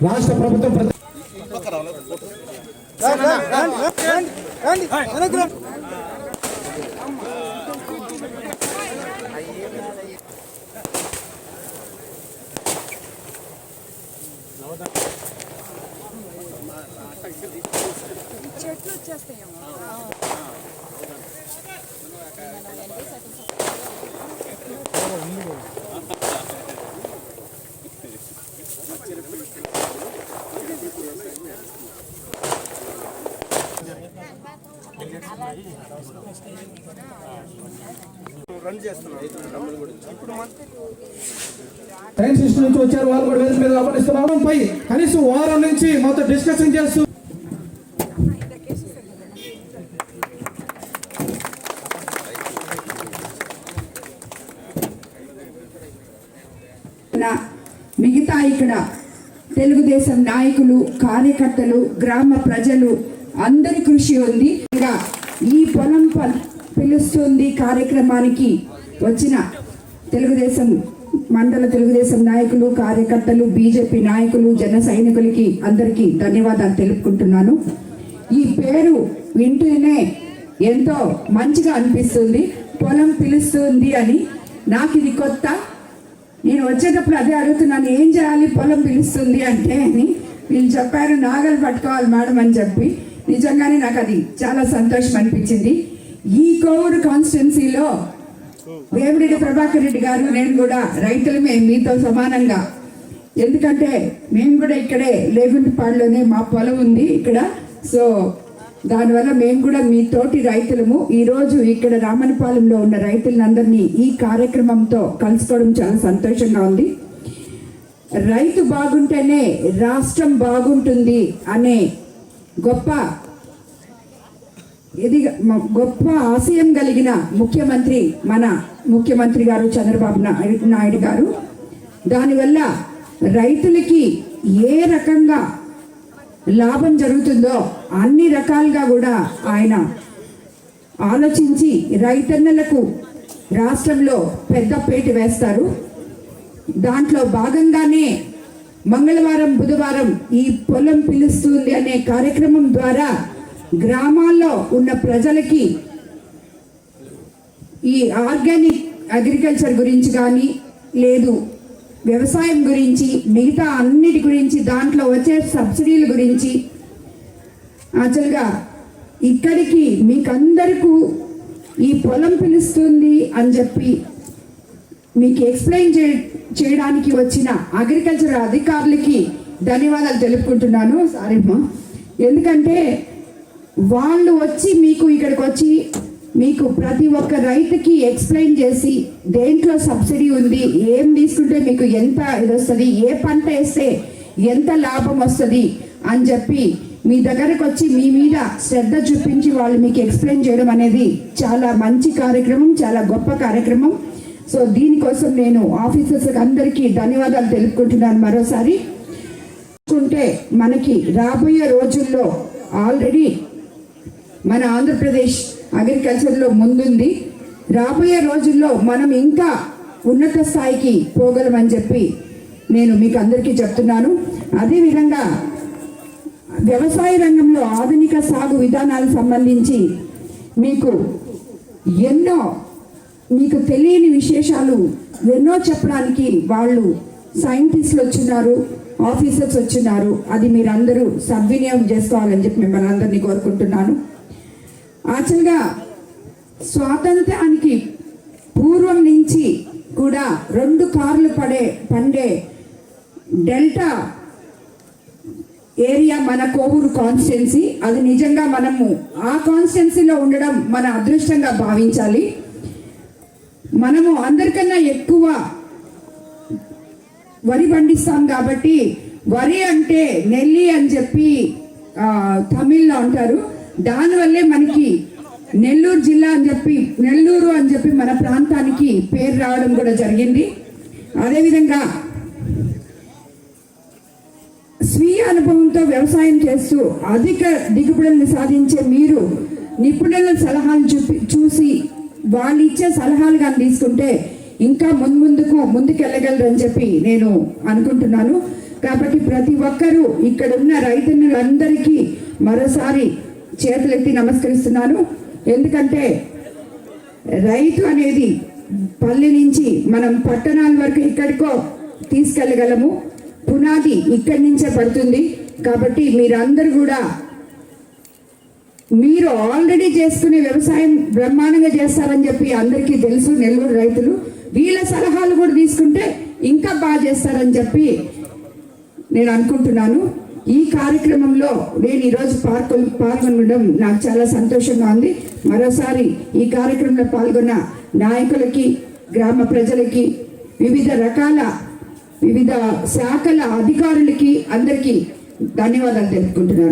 రాష్ట్ర ప్రభుత్వం ప్రతి చెట్లు వచ్చేస్తాయేమో సైన్స్ ఇన్స్టిట్యూట్ నుంచి వచ్చారు వాళ్ళు కూడా వేదిక మీద ఆహ్వానిస్తున్నాం పై కనీసం వారం నుంచి మొత్తం డిస్కషన్ చేస్తూ నా మిగతా ఇక్కడ తెలుగుదేశం నాయకులు కార్యకర్తలు గ్రామ ప్రజలు అందరి కృషి ఉంది. ఇంకా ఈ పొలం ప- పిలుస్తుంది కార్యక్రమానికి వచ్చిన తెలుగుదేశం మండల తెలుగుదేశం నాయకులు కార్యకర్తలు బీజేపీ నాయకులు జన సైనికులకి అందరికీ ధన్యవాదాలు తెలుపుకుంటున్నాను. ఈ పేరు వింటూనే ఎంతో మంచిగా అనిపిస్తుంది. పొలం పిలుస్తుంది అని. నాకు ఇది కొత్త. నేను వచ్చేటప్పుడు అదే అడుగుతున్నాను ఏం చేయాలి పొలం పిలుస్తుంది అంటే అని. వీళ్ళు చెప్పారు నాగలు పట్టుకోవాలి మేడం అని చెప్పి. నిజంగానే నాకు అది చాలా సంతోషం అనిపించింది. ఈ కోవూరు కాన్స్టిట్యున్సీలో వేమిరెడ్డి ప్రభాకర్ రెడ్డి గారు నేను కూడా రైతులమే మీతో సమానంగా. ఎందుకంటే మేము కూడా ఇక్కడే లేగుంటిపాడులోనే మా పొలం ఉంది ఇక్కడ. సో దానివల్ల మేము కూడా మీ తోటి రైతులము. ఈరోజు ఇక్కడ రామనపాలెంలో ఉన్న రైతులందరినీ ఈ కార్యక్రమంతో కలుసుకోవడం చాలా సంతోషంగా ఉంది. రైతు బాగుంటేనే రాష్ట్రం బాగుంటుంది అనే గొప్ప ఎది గొప్ప ఆశయం కలిగిన ముఖ్యమంత్రి మన ముఖ్యమంత్రి గారు చంద్రబాబు నాయుడు నాయుడు గారు. దానివల్ల రైతులకి ఏ రకంగా లాభం జరుగుతుందో అన్ని రకాలుగా కూడా ఆయన ఆలోచించి రైతన్నలకు రాష్ట్రంలో పెద్ద పేట వేస్తారు. దాంట్లో భాగంగానే మంగళవారం బుధవారం ఈ పొలం పిలుస్తుంది అనే కార్యక్రమం ద్వారా గ్రామాల్లో ఉన్న ప్రజలకి ఈ ఆర్గానిక్ అగ్రికల్చర్ గురించి కానీ లేదు వ్యవసాయం గురించి మిగతా అన్నిటి గురించి దాంట్లో వచ్చే సబ్సిడీల గురించి యాక్చువల్గా ఇక్కడికి మీకందరికీ ఈ పొలం పిలుస్తుంది అని చెప్పి మీకు ఎక్స్ప్లెయిన్ చే చేయడానికి వచ్చిన అగ్రికల్చర్ అధికారులకి ధన్యవాదాలు తెలుపుకుంటున్నాను సారీమ్మా ఎందుకంటే వాళ్ళు వచ్చి మీకు ఇక్కడికి వచ్చి మీకు ప్రతి ఒక్క రైతుకి ఎక్స్ప్లెయిన్ చేసి దేంట్లో సబ్సిడీ ఉంది ఏం తీసుకుంటే మీకు ఎంత ఇది వస్తుంది ఏ పంట వేస్తే ఎంత లాభం వస్తుంది అని చెప్పి మీ దగ్గరకు వచ్చి మీ మీద శ్రద్ధ చూపించి వాళ్ళు మీకు ఎక్స్ప్లెయిన్ చేయడం అనేది చాలా మంచి కార్యక్రమం చాలా గొప్ప కార్యక్రమం. సో దీనికోసం నేను ఆఫీసర్స్ అందరికీ ధన్యవాదాలు తెలుపుకుంటున్నాను మరోసారి. చూసుకుంటే మనకి రాబోయే రోజుల్లో ఆల్రెడీ మన ఆంధ్రప్రదేశ్ అగ్రికల్చర్లో ముందుంది. రాబోయే రోజుల్లో మనం ఇంకా ఉన్నత స్థాయికి పోగలమని చెప్పి నేను మీకు అందరికీ చెప్తున్నాను. అదేవిధంగా వ్యవసాయ రంగంలో ఆధునిక సాగు విధానాలకు సంబంధించి మీకు ఎన్నో మీకు తెలియని విశేషాలు ఎన్నో చెప్పడానికి వాళ్ళు సైంటిస్టులు వచ్చినారు ఆఫీసర్స్ వచ్చినారు అది మీరందరూ సద్వినియోగం చేసుకోవాలని చెప్పి మిమ్మల్ని అందరినీ కోరుకుంటున్నాను. యాక్చువల్గా స్వాతంత్రానికి పూర్వం నుంచి కూడా రెండు కార్లు పడే పండే డెల్టా ఏరియా మన కోవూరు కాన్స్టిట్యున్సీ. అది నిజంగా మనము ఆ కాన్స్టిట్యున్సీలో ఉండడం మన అదృష్టంగా భావించాలి. మనము అందరికన్నా ఎక్కువ వరి పండిస్తాం కాబట్టి వరి అంటే నెల్లి అని చెప్పి తమిళ్ళో అంటారు. దానివల్లే మనకి నెల్లూరు జిల్లా అని చెప్పి నెల్లూరు అని చెప్పి మన ప్రాంతానికి పేరు రావడం కూడా జరిగింది. అదేవిధంగా స్వీయ అనుభవంతో వ్యవసాయం చేస్తూ అధిక దిగుబడులను సాధించే మీరు నిపుణుల సలహాలు చూపి చూసి వాళ్ళు ఇచ్చే సలహాలు కానీ తీసుకుంటే ఇంకా ముందు ముందుకు ముందుకెళ్ళగలరని చెప్పి నేను అనుకుంటున్నాను. కాబట్టి ప్రతి ఒక్కరూ ఇక్కడ ఉన్న రైతన్నులందరికీ మరోసారి చేతులెత్తి నమస్కరిస్తున్నాను. ఎందుకంటే రైతు అనేది పల్లె నుంచి మనం పట్టణాల వరకు ఎక్కడికో తీసుకెళ్ళగలము. పునాది ఇక్కడి నుంచే పడుతుంది. కాబట్టి మీరందరూ కూడా మీరు ఆల్రెడీ చేసుకునే వ్యవసాయం బ్రహ్మాండంగా చేస్తారని చెప్పి అందరికీ తెలుసు నెల్లూరు రైతులు. వీళ్ళ సలహాలు కూడా తీసుకుంటే ఇంకా బాగా చేస్తారని చెప్పి నేను అనుకుంటున్నాను. ఈ కార్యక్రమంలో నేను ఈరోజు పాల్గొ పాల్గొనడం నాకు చాలా సంతోషంగా ఉంది. మరోసారి ఈ కార్యక్రమంలో పాల్గొన్న నాయకులకి గ్రామ ప్రజలకి వివిధ రకాల వివిధ శాఖల అధికారులకి అందరికీ ధన్యవాదాలు తెలుపుకుంటున్నాను.